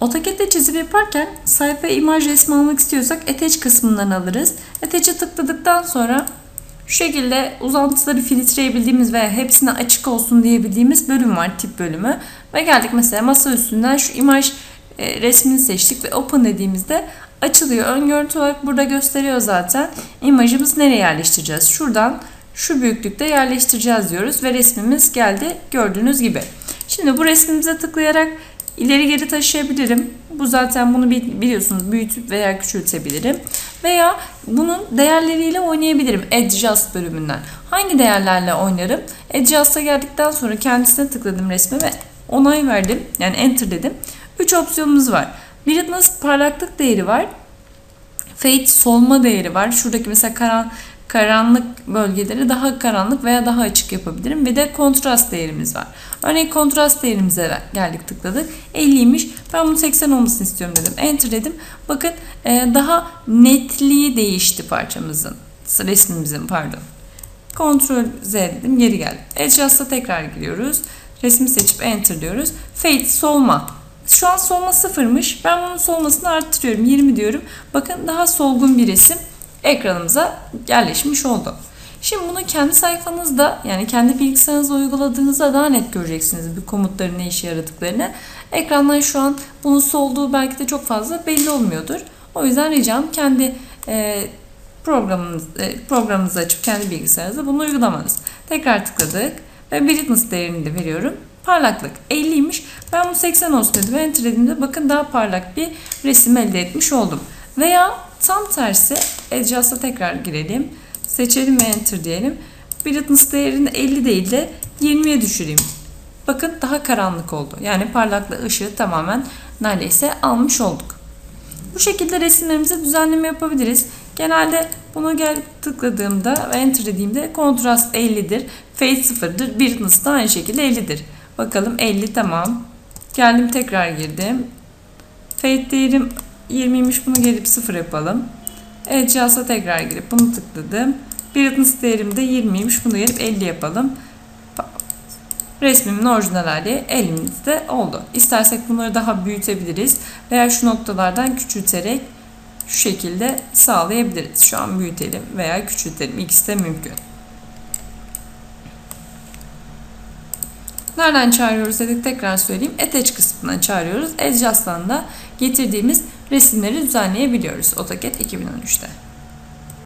AutoCAD'de çizim yaparken sayfa imaj resmi almak istiyorsak Attach kısmından alırız. Attach'e tıkladıktan sonra şu şekilde uzantıları filtreyebildiğimiz veya hepsine açık olsun diyebildiğimiz bölüm var tip bölümü. Ve geldik mesela masa üstünden şu imaj e, resmini seçtik ve open dediğimizde açılıyor. Ön görüntü olarak burada gösteriyor zaten. İmajımızı nereye yerleştireceğiz? Şuradan şu büyüklükte yerleştireceğiz diyoruz ve resmimiz geldi gördüğünüz gibi. Şimdi bu resmimize tıklayarak ileri geri taşıyabilirim. Bu zaten bunu biliyorsunuz büyütüp veya küçültebilirim. Veya bunun değerleriyle oynayabilirim Adjust bölümünden. Hangi değerlerle oynarım? Adjust'a geldikten sonra kendisine tıkladım resme ve onay verdim. Yani enter dedim. 3 opsiyonumuz var. Brightness parlaklık değeri var. Fade solma değeri var. Şuradaki mesela karan, karanlık bölgeleri daha karanlık veya daha açık yapabilirim. Bir de kontrast değerimiz var. Örneğin kontrast değerimize geldik tıkladık. 50'ymiş. Ben bunu 80 olmasını istiyorum dedim. Enter dedim. Bakın e, daha netliği değişti parçamızın. Resmimizin pardon. Ctrl Z dedim. Geri geldim. Adjust'a tekrar giriyoruz. Resmi seçip enter diyoruz. Fade solma. Şu an solma sıfırmış. Ben bunun solmasını arttırıyorum. 20 diyorum. Bakın daha solgun bir resim ekranımıza yerleşmiş oldu. Şimdi bunu kendi sayfanızda yani kendi bilgisayarınızda uyguladığınızda daha net göreceksiniz bu komutların ne işe yaradıklarını. Ekrandan şu an bunun solduğu belki de çok fazla belli olmuyordur. O yüzden ricam kendi e, programınız, e, programınızı açıp kendi bilgisayarınızda bunu uygulamanız. Tekrar tıkladık ve brightness değerini de veriyorum. Parlaklık 50'ymiş. Ben bunu 80 olsun dedim. Enter dediğimde bakın daha parlak bir resim elde etmiş oldum. Veya tam tersi Adjust'a tekrar girelim. Seçelim ve Enter diyelim. Brightness değerini 50 değil de 20'ye düşüreyim. Bakın daha karanlık oldu. Yani parlaklığı ışığı tamamen neredeyse almış olduk. Bu şekilde resimlerimize düzenleme yapabiliriz. Genelde bunu gel tıkladığımda ve enter dediğimde kontrast 50'dir. Fade 0'dır. Brightness da aynı şekilde 50'dir. Bakalım 50 tamam. Geldim tekrar girdim. Fade değerim 20'ymiş bunu gelip 0 yapalım. Adjust'a tekrar girip bunu tıkladım. Brightness değerim de 20'ymiş bunu gelip 50 yapalım. Resmimin orijinal hali elimizde oldu. İstersek bunları daha büyütebiliriz veya şu noktalardan küçülterek şu şekilde sağlayabiliriz. Şu an büyütelim veya küçültelim. İkisi de mümkün. Nereden çağırıyoruz dedik tekrar söyleyeyim. Attach kısmından çağırıyoruz. Adjust'tan da getirdiğimiz resimleri düzenleyebiliyoruz AutoCAD 2013'te.